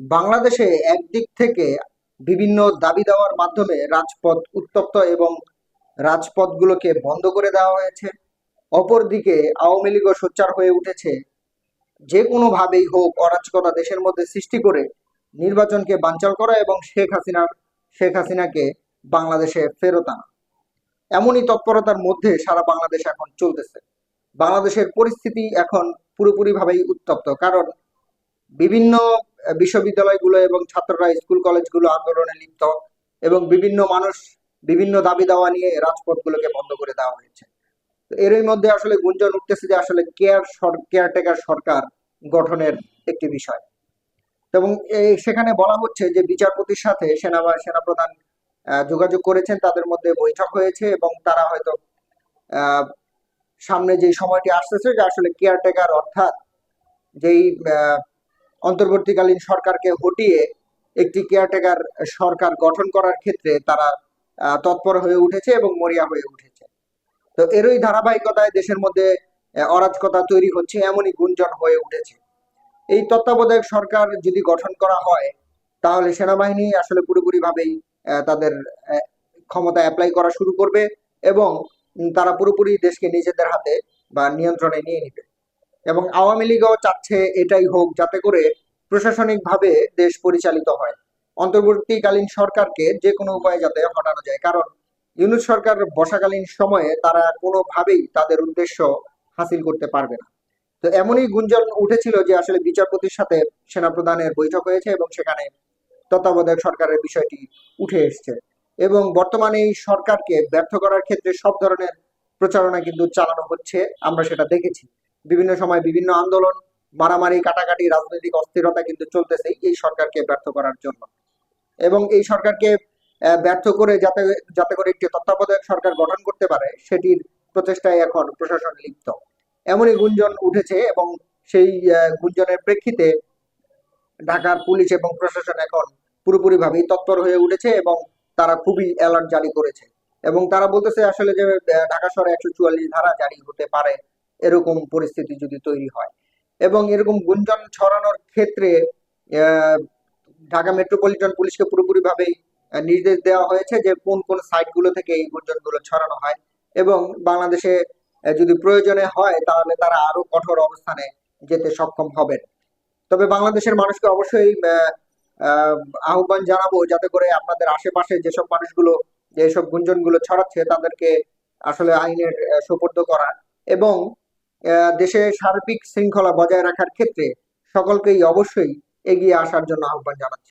বাংলাদেশে একদিক থেকে বিভিন্ন দাবি দেওয়ার মাধ্যমে রাজপথ উত্তপ্ত এবং রাজপথগুলোকে বন্ধ করে দেওয়া হয়েছে। অপরদিকে আওয়ামী লীগও সোচ্চার হয়ে উঠেছে। যে কোনোভাবেই হোক অরাজকতা দেশের মধ্যে সৃষ্টি করে নির্বাচনকে বানচাল করা এবং শেখ হাসিনার শেখ হাসিনাকে বাংলাদেশে ফেরত আনা। এমনই তৎপরতার মধ্যে সারা বাংলাদেশ এখন চলতেছে। বাংলাদেশের পরিস্থিতি এখন পুরোপুরিভাবেই উত্তপ্ত। কারণ বিভিন্ন বিশ্ববিদ্যালয়গুলো এবং ছাত্ররা স্কুল, কলেজগুলো আন্দোলনে লিপ্ত এবং বিভিন্ন মানুষ বিভিন্ন দাবি দাওয়া নিয়ে রাজপথগুলোকে বন্ধ করে দেওয়া হয়েছে। এরই মধ্যে আসলে গুঞ্জন উঠতেছে যে আসলে কেয়ার কেয়ারটেকার সরকার গঠনের একটি বিষয়। এবং সেখানে বলা হচ্ছে যে বিচারপতির সাথে সেনা, সেনাপ্রধান যোগাযোগ করেছেন, তাদের মধ্যে বৈঠক হয়েছে এবং তারা হয়তো সামনে যে সময়টি আসতেছে যে আসলে কেয়ারটেকার অর্থাৎ যেই অন্তর্বর্তীকালীন সরকারকে হটিয়ে একটি কেয়ারটেকার সরকার গঠন করার ক্ষেত্রে তারা তৎপর হয়ে উঠেছে এবং মরিয়া হয়ে উঠেছে। তো এরই ধারাবাহিকতায় দেশের মধ্যে অরাজকতা তৈরি হচ্ছে, এমনই গুঞ্জন হয়ে উঠেছে। এই তত্ত্বাবধায়ক সরকার যদি গঠন করা হয়, তাহলে সেনাবাহিনী আসলে পুরোপুরিভাবেই তাদের ক্ষমতা অ্যাপ্লাই করা শুরু করবে এবং তারা পুরোপুরি দেশকে নিজেদের হাতে বা নিয়ন্ত্রণে নিয়ে নিবে। এবং আওয়ামী লীগও চাচ্ছে এটাই হোক যাতে করে প্রশাসনিকভাবে দেশ পরিচালিত হয়। অন্তর্বর্তীকালীন সরকারকে যে কোনো উপায়ে যাতে হটানো যায়। কারণ ইউনুস সরকার বসাকালীন সময়ে তারা কোনোভাবেই তাদের উদ্দেশ্য হাসিল করতে পারবে না। তো এমনই গুঞ্জন উঠেছিল যে আসলে বিচারপতির সাথে সেনাপ্রধানের বৈঠক হয়েছে এবং সেখানে তত্ত্বাবধায়ক সরকারের বিষয়টি উঠে এসছে। এবং বর্তমানে এই সরকারকে ব্যর্থ করার ক্ষেত্রে সব ধরনের প্রচারণা কিন্তু চালানো হচ্ছে, আমরা সেটা দেখেছি। বিভিন্ন সময় বিভিন্ন আন্দোলন, মারামারি, কাটাকাটি, রাজনৈতিক অস্থিরতা কিন্তু চলতেছে এই সরকারকে ব্যর্থ করার জন্য। এবং এই সরকারকে ব্যর্থ করে যাতে যাতে করে একটি তত্ত্বাবধায়ক সরকার গঠন করতে পারে, সেটির প্রচেষ্টায় এখন প্রশাসন লিপ্ত। এমনই গুঞ্জন উঠেছে এবং সেই গুঞ্জনের প্রেক্ষিতে ঢাকার পুলিশ এবং প্রশাসন এখন পুরোপুরিভাবেই তৎপর হয়ে উঠেছে এবং তারা খুবই অ্যালার্ট জারি করেছে। এবং তারা বলতেছে আসলে যে ঢাকা শহরে একশো চুয়াল্লিশ ধারা জারি হতে পারে। এরকম পরিস্থিতি যদি তৈরি হয়। এবং এরকম গুঞ্জন ছড়ানোর ক্ষেত্রে ঢাকা মেট্রোপলিটন পুলিশকে পুরোপুরিভাবেই নির্দেশ দেওয়া হয়েছে যে কোন কোন সাইটগুলো থেকে এই গুঞ্জনগুলো ছড়ানো হয়। এবং বাংলাদেশে যদি প্রয়োজনে হয় তাহলে তারা আরও কঠোর অবস্থানে যেতে সক্ষম হবেন। তবে বাংলাদেশের মানুষকে অবশ্যই আহ, আহ, আহ্বান জানাব যাতে করে আপনাদের আশেপাশে যেসব মানুষগুলো যেসব গুঞ্জনগুলো ছড়াচ্ছে তাদেরকে আসলে আইনের সোপর্দ করা। এবং দেশে সার্বিক শৃঙ্খলা বজায় রাখার ক্ষেত্রে সকলকেই অবশ্যই এগিয়ে আসার জন্য আহ্বান জানাচ্ছি।